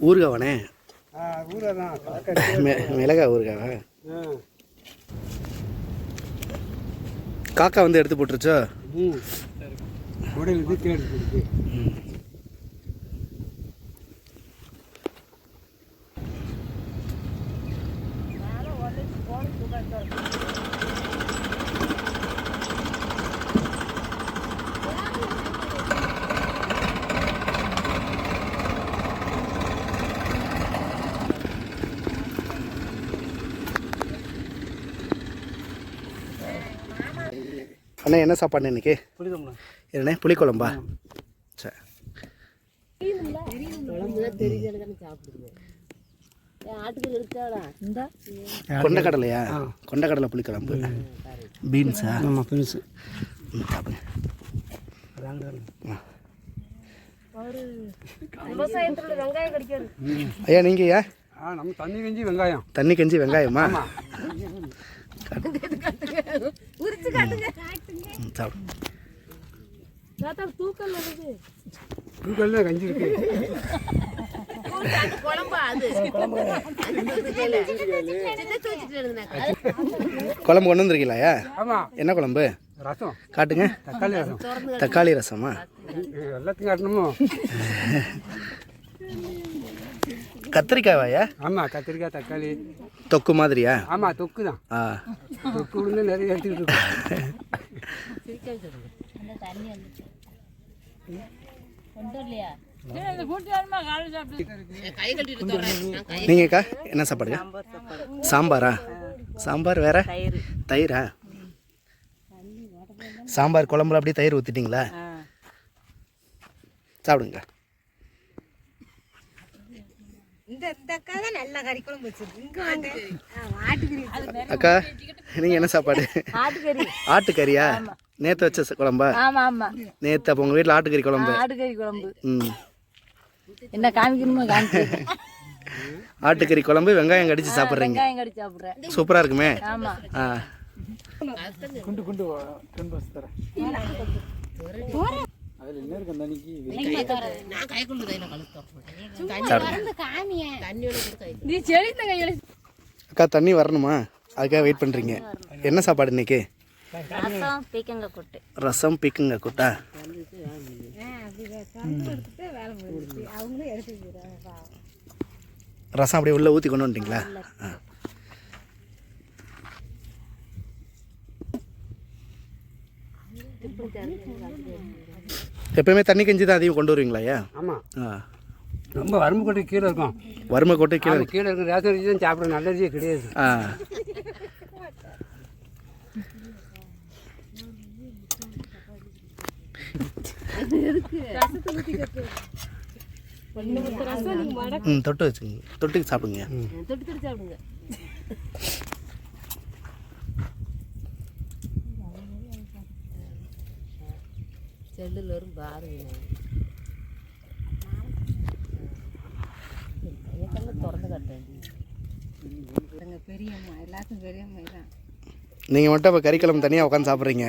ஊறுகாவானே ஊரை தான். மெ மிளகா ஊறுகாவா? காக்கா வந்து எடுத்து போட்டுருச்சோ? ம். உடல் அண்ணா என்ன சாப்பாடு இன்னைக்கு? என்னண்ணே புளிக்குழம்பா? சரி கொண்டக்கடலையா? கொண்டக்கடலை புளிக்குழம்பு. பீன்ஸா? ஆமாம் ம், சாப்பிடுங்க. விவசாயத்துல வெங்காயம் கிடைக்காது. ஐயா ஆ நம்ம தண்ணி கஞ்சி வெங்காயம். தண்ணி கஞ்சி வெங்காயமா? உரிச்சு காட்டுங்க. ம், சாப்பிடு தூக்கல்ல கஞ்சி இருக்கு குழம்பா கொண்டு வந்துருக்கீங்களா ஆமாம் என்ன குழம்பு? ரசம். காட்டுங்க. தக்காளி ரசம். தக்காளி ரசமா? எல்லாத்தையும் காட்டணுமோ? கத்திரிக்காவாயா ஆமாம் கத்திரிக்காய் தக்காளி. தொக்கு மாதிரியா? ஆமாம் தொக்கு தான் ஆ. தொக்கு நிறைய எடுத்துக்கிட்டு நீங்கக்கா என்ன சாப்பாடுங்க சாம்பாரா? சாம்பார் வேற? தயிரா? சாம்பார் குழம்புல அப்படியே தயிர் ஊற்றிட்டீங்களா சாப்பிடுங்க. இந்த இந்த அக்கா தான் நல்ல கறி குழம்பு வச்சிருக்கு. இங்க வாங்க ஆட்டுக்கறி அக்கா நீங்கள் என்ன சாப்பாடு? ஆட்டுக்கறி ஆட்டுக்கறியா நேற்று வச்ச குழம்பா? ஆமா ஆமா. நேற்று அப்போ உங்கள் வீட்டில் ஆட்டுக்கறி குழம்பு. ஆட்டுக்கறி குழம்பு. ம். என்ன காமிக்கணுமோ ஆட்டுக்கறி குழம்பு வெங்காயம் கடிச்சு சாப்பிட்றீங்க. வெங்காயம் சாப்பிடுறேன். சூப்பராக இருக்குமே? ஆமா. ஆ. குண்டு குண்டு டென் இருக்கு அந்த அன்னைக்கு. அக்கா தண்ணி வரணுமா? அதுக்காக வெயிட் பண்ணுறீங்க என்ன சாப்பாடு இன்னைக்கு? ரசம் பீக்கங்க கொட்டு. ரசம் பிக்குங்க குட்டா? ரசம் அப்படியே உள்ளே ஊற்றி கொண்டு வந்துட்டீங்களா? ஆ. எப்பயுமே தண்ணி கஞ்சி தான் அதிகம் கொண்டு வருவீங்களா ஐயா? ஆமாம் ஆ. ரொம்ப வரம்பு கொட்டை கீழே இருக்கும். வறுமை கொட்டை கீழே கீழே இருக்க ரேஷன் அரிசி தான் சாப்பிட நல்லதே கிடையாது. ஆ. ம் தொட்டு வச்சுங்க தொட்டுக்கு சாப்பிடுங்க. தொட்டு தொட்டு சாப்பிடுங்க. செல்லுல வரும் பாருங்க திறந்து காட்டேன் பெரியம்மா எல்லாத்துக்கும் பெரியம்மா தான் நீங்கள் மட்டும் அப்போ கறிக்கிழமை தனியாக உட்காந்து சாப்பிட்றீங்க.